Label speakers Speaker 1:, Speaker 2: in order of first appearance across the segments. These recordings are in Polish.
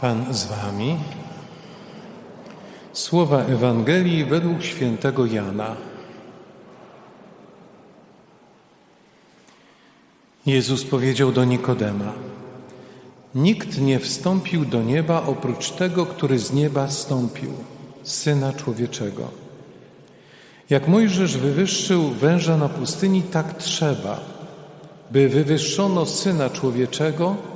Speaker 1: Pan z wami. Słowa Ewangelii według świętego Jana. Jezus powiedział do Nikodema: Nikt nie wstąpił do nieba oprócz tego, który z nieba stąpił, syna człowieczego. Jak Mojżesz wywyższył węża na pustyni, tak trzeba, by wywyższono syna człowieczego,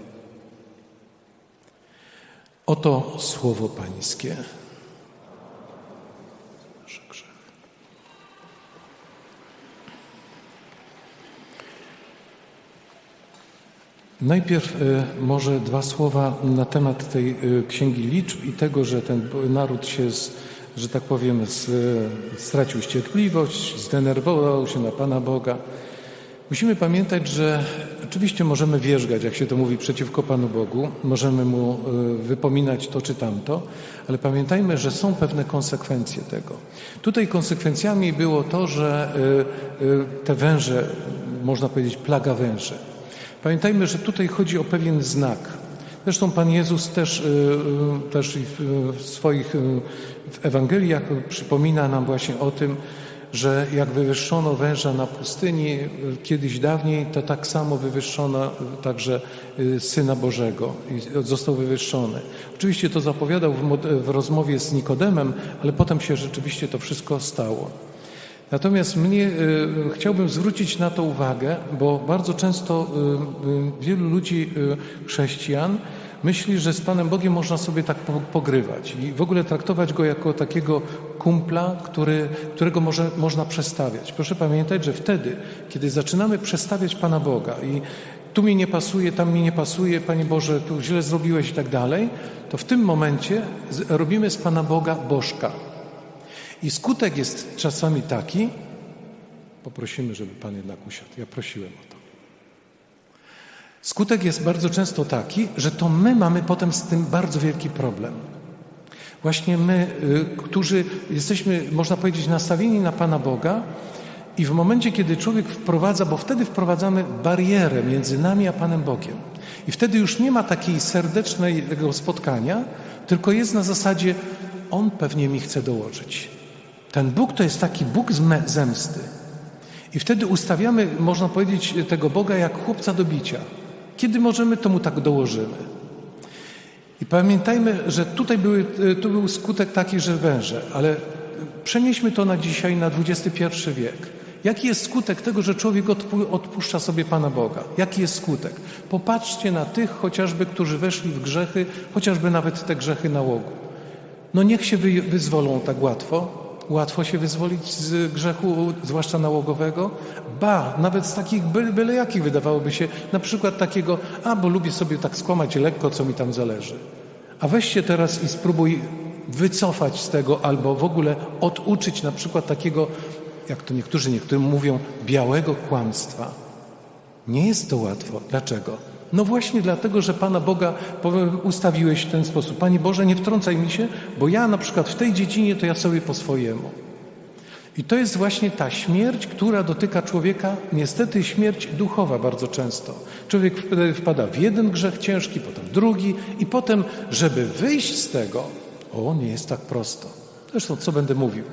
Speaker 1: Oto słowo Pańskie. Najpierw e, może dwa słowa na temat tej e, księgi liczb i tego, że ten naród się, że tak powiem, z, stracił ściekliwość, zdenerwował się na Pana Boga. Musimy pamiętać, że oczywiście możemy wierzgać, jak się to mówi, przeciwko Panu Bogu, możemy Mu y, wypominać to czy tamto, ale pamiętajmy, że są pewne konsekwencje tego. Tutaj konsekwencjami było to, że y, y, te węże, można powiedzieć plaga węży. Pamiętajmy, że tutaj chodzi o pewien znak. Zresztą Pan Jezus też, też w swoich Ewangeliach przypomina nam właśnie o tym, że jak wywyższono węża na pustyni kiedyś dawniej, to tak samo wywyższono także Syna Bożego i został wywyższony. Oczywiście to zapowiadał w, rozmowie z Nikodemem, ale potem się rzeczywiście to wszystko stało. Natomiast mnie y, chciałbym zwrócić na to uwagę, bo bardzo często y, y, wielu ludzi, chrześcijan, myśli, że z Panem Bogiem można sobie tak pogrywać i w ogóle traktować go jako takiego kumpla, który, którego może, można przestawiać. Proszę pamiętać, że wtedy, kiedy zaczynamy przestawiać Pana Boga i tu mi nie pasuje, tam mi nie pasuje, Panie Boże, tu źle zrobiłeś i tak dalej, to w tym momencie robimy z Pana Boga bożka. I skutek jest czasami taki, poprosimy, żeby Pan jednak usiadł. Ja prosiłem o to. Skutek jest bardzo często taki, że to my mamy potem z tym bardzo wielki problem. Właśnie my, y, którzy jesteśmy, można powiedzieć, nastawieni na Pana Boga, i w momencie, kiedy człowiek wprowadza, bo wtedy wprowadzamy barierę między nami a Panem Bogiem. I wtedy już nie ma takiej serdecznego spotkania, tylko jest na zasadzie, on pewnie mi chce dołożyć. Ten Bóg to jest taki Bóg zemsty. I wtedy ustawiamy, można powiedzieć, tego Boga jak chłopca do bicia. Kiedy możemy, to mu tak dołożymy. I pamiętajmy, że tutaj były, tu był skutek taki, że węże, ale przenieśmy to na dzisiaj, na XXI wiek. Jaki jest skutek tego, że człowiek odpuszcza sobie Pana Boga? Jaki jest skutek? Popatrzcie na tych chociażby, którzy weszli w grzechy, chociażby nawet te grzechy nałogu. No niech się wyzwolą tak łatwo, Łatwo się wyzwolić z grzechu, zwłaszcza nałogowego? Ba, nawet z takich byle, byle jakich wydawałoby się, na przykład takiego, a bo lubię sobie tak skłamać lekko, co mi tam zależy. A weźcie teraz i spróbuj wycofać z tego albo w ogóle oduczyć na przykład takiego, jak to niektórzy niektórym mówią, białego kłamstwa. Nie jest to łatwo. Dlaczego? No właśnie dlatego, że Pana Boga ustawiłeś w ten sposób. Panie Boże, nie wtrącaj mi się, bo ja na przykład w tej dziedzinie to ja sobie po swojemu. I to jest właśnie ta śmierć, która dotyka człowieka, niestety śmierć duchowa bardzo często. Człowiek wpada w jeden grzech ciężki, potem drugi i potem, żeby wyjść z tego, o, nie jest tak prosto. Zresztą, co będę mówił?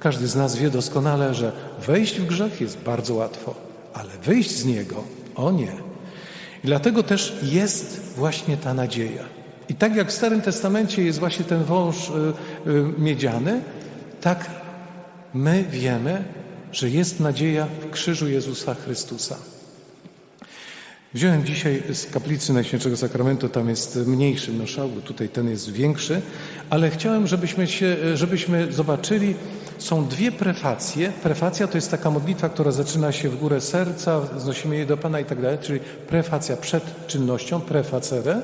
Speaker 1: Każdy z nas wie doskonale, że wejść w grzech jest bardzo łatwo, ale wyjść z niego, o nie. I dlatego też jest właśnie ta nadzieja. I tak jak w Starym Testamencie jest właśnie ten wąż y, y, miedziany, tak my wiemy, że jest nadzieja w krzyżu Jezusa Chrystusa. Wziąłem dzisiaj z kaplicy Najświętszego Sakramentu, tam jest mniejszy noszał, tutaj ten jest większy, ale chciałem, żebyśmy, się, żebyśmy zobaczyli, są dwie prefacje. Prefacja to jest taka modlitwa, która zaczyna się w górę serca, znosimy je do Pana i tak dalej, czyli prefacja przed czynnością, prefacere.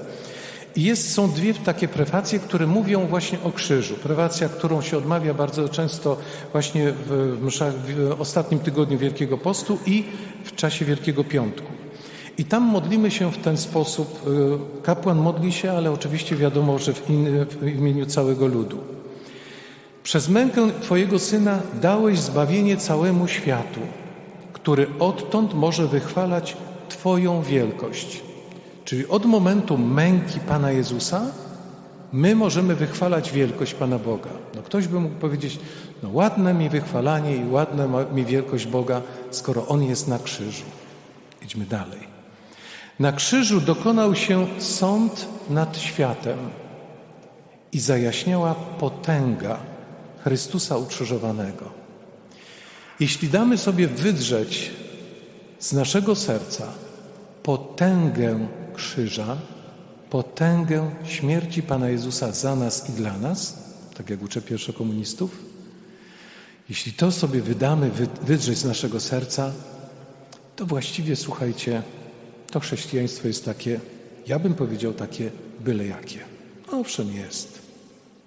Speaker 1: I jest, są dwie takie prefacje, które mówią właśnie o krzyżu. Prefacja, którą się odmawia bardzo często właśnie w, w, ostatnim tygodniu Wielkiego Postu i w czasie Wielkiego Piątku. I tam modlimy się w ten sposób. y, Kapłan modli się, ale oczywiście wiadomo, że w, in, w imieniu całego ludu. Przez mękę Twojego Syna dałeś zbawienie całemu światu, który odtąd może wychwalać Twoją wielkość. Czyli od momentu męki Pana Jezusa my możemy wychwalać wielkość Pana Boga. No ktoś by mógł powiedzieć, no ładne mi wychwalanie i ładna mi wielkość Boga, skoro On jest na krzyżu. Idźmy dalej. Na krzyżu dokonał się sąd nad światem i zajaśniała potęga Chrystusa ukrzyżowanego. Jeśli damy sobie wydrzeć z naszego serca potęgę krzyża, potęgę śmierci Pana Jezusa za nas i dla nas, tak jak uczę pierwszokomunistów, jeśli to sobie wydamy, wy- wydrzeć z naszego serca, to właściwie, słuchajcie, to chrześcijaństwo jest takie, ja bym powiedział takie byle jakie. Owszem jest,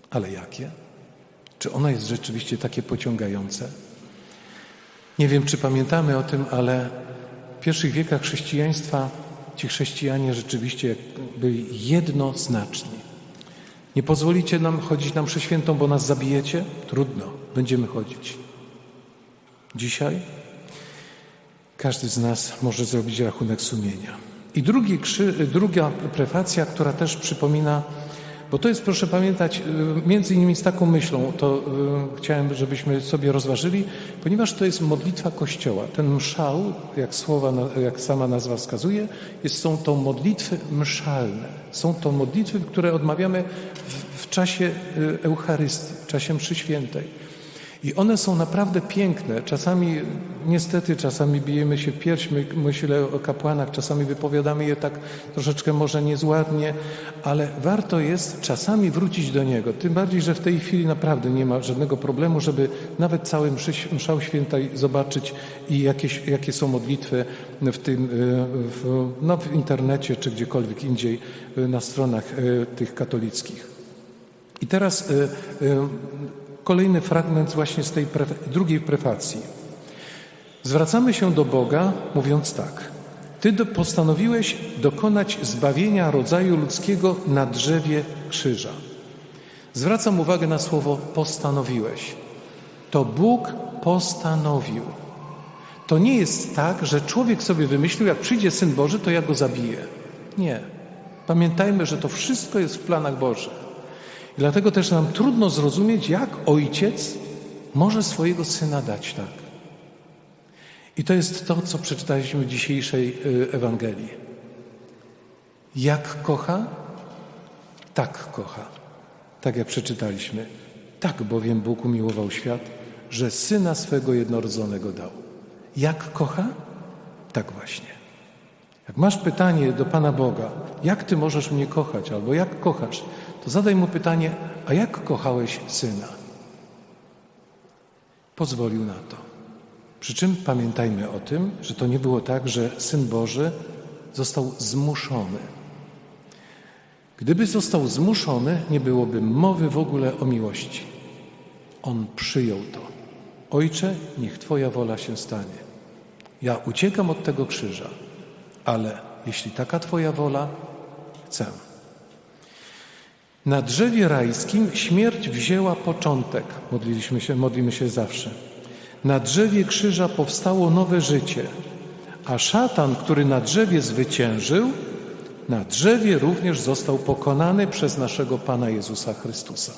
Speaker 1: ale jakie? Czy ono jest rzeczywiście takie pociągające? Nie wiem, czy pamiętamy o tym, ale w pierwszych wiekach chrześcijaństwa ci chrześcijanie rzeczywiście byli jednoznaczni. Nie pozwolicie nam chodzić na mszę świętą, bo nas zabijecie? Trudno, będziemy chodzić. Dzisiaj każdy z nas może zrobić rachunek sumienia. I drugi, druga prefacja, która też przypomina, bo to jest, proszę pamiętać, y, między innymi z taką myślą, to y, chciałem, żebyśmy sobie rozważyli, ponieważ to jest modlitwa Kościoła. Ten mszał, jak słowa, jak sama nazwa wskazuje, jest, są to modlitwy mszalne. Są to modlitwy, które odmawiamy w, w czasie y, Eucharystii, w czasie mszy świętej. I one są naprawdę piękne. Czasami, niestety, czasami bijemy się w pierś, my, myślę o kapłanach, czasami wypowiadamy je tak troszeczkę może niezładnie, ale warto jest czasami wrócić do niego. Tym bardziej, że w tej chwili naprawdę nie ma żadnego problemu, żeby nawet cały mszy, mszał świętaj zobaczyć i jakieś, jakie są modlitwy w tym, y, w, no, w internecie czy gdziekolwiek indziej y, na stronach y, tych katolickich. I teraz kolejny fragment właśnie z tej pre- drugiej prefacji. Zwracamy się do Boga, mówiąc tak. Ty postanowiłeś dokonać zbawienia rodzaju ludzkiego na drzewie krzyża. Zwracam uwagę na słowo postanowiłeś. To Bóg postanowił. To nie jest tak, że człowiek sobie wymyślił, jak przyjdzie Syn Boży, to ja go zabiję. Nie. Pamiętajmy, że to wszystko jest w planach Bożych. I dlatego też nam trudno zrozumieć, jak ojciec może swojego syna dać tak. I to jest to, co przeczytaliśmy w dzisiejszej y, Ewangelii. Jak kocha? Tak kocha. Tak jak przeczytaliśmy. Tak bowiem Bóg umiłował świat, że syna swego jednorodzonego dał. Jak kocha? Tak właśnie. Jak masz pytanie do Pana Boga, jak Ty możesz mnie kochać, albo jak kochasz, to zadaj mu pytanie, a jak kochałeś syna? Pozwolił na to. Przy czym pamiętajmy o tym, że to nie było tak, że syn Boży został zmuszony. Gdyby został zmuszony, nie byłoby mowy w ogóle o miłości. On przyjął to. Ojcze, niech Twoja wola się stanie. Ja uciekam od tego krzyża, ale jeśli taka Twoja wola, chcę. Na drzewie rajskim śmierć wzięła początek. Modliliśmy się, modlimy się zawsze. Na drzewie krzyża powstało nowe życie, a szatan, który na drzewie zwyciężył, na drzewie również został pokonany przez naszego Pana Jezusa Chrystusa.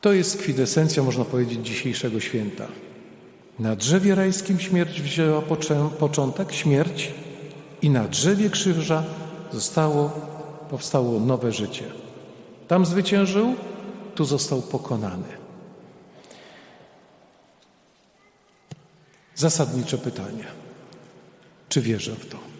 Speaker 1: To jest kwintesencja, można powiedzieć, dzisiejszego święta. Na drzewie rajskim śmierć wzięła początek, śmierć, i na drzewie krzyża zostało, powstało nowe życie. Tam zwyciężył, tu został pokonany. Zasadnicze pytanie: czy wierzę w to?